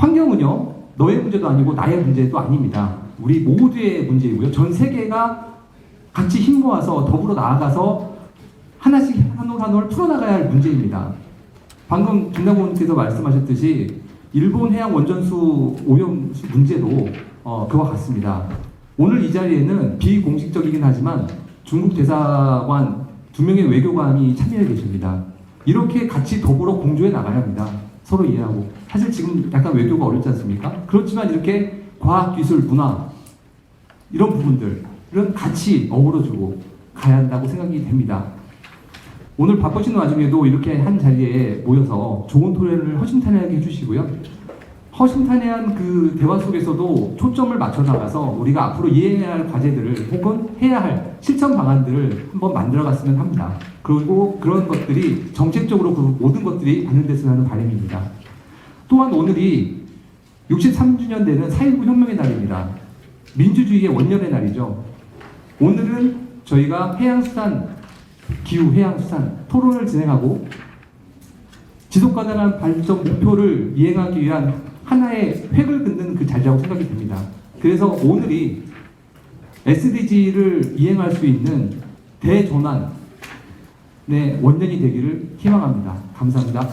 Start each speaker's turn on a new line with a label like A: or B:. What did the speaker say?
A: 환경은요, 너의 문제도 아니고 나의 문제도 아닙니다. 우리 모두의 문제이고요. 전 세계가 같이 힘 모아서 더불어 나아가서 하나씩 한올 한올 풀어나가야 할 문제입니다. 방금 김남국님께서 말씀하셨듯이 일본 해양 원전수 오염 문제도 어, 그와 같습니다. 오늘 이 자리에는 비공식적이긴 하지만 중국 대사관 두 명의 외교관이 참여해 계십니다. 이렇게 같이 더불어 공조해 나가야 합니다. 서로 이해하고. 사실 지금 약간 외교가 어렵지 않습니까? 그렇지만 이렇게 과학, 기술, 문화 이런 부분들은 같이 어우러주고 가야 한다고 생각이 됩니다. 오늘 바쁘신 와중에도 이렇게 한 자리에 모여서 좋은 토론을 허심탄회하게 해주시고요. 허심탄회한 그 대화 속에서도 초점을 맞춰 나가서 우리가 앞으로 이해해야 할 과제들을 혹은 해야 할 실천 방안들을 한번 만들어 갔으면 합니다. 그리고 그런 것들이 정책적으로 그 모든 것들이 반영됐으면 하는 바람입니다. 또한 오늘이 63주년 되는 4.19 혁명의 날입니다. 민주주의의 원년의 날이죠. 오늘은 저희가 해양수산, 기후 해양수산 토론을 진행하고 지속 가능한 발전 목표를 이행하기 위한 하나의 획을 긋는 그 자리라고 생각이 됩니다. 그래서 오늘이 SDG를 이행할 수 있는 대전환의 원년이 되기를 희망합니다. 감사합니다.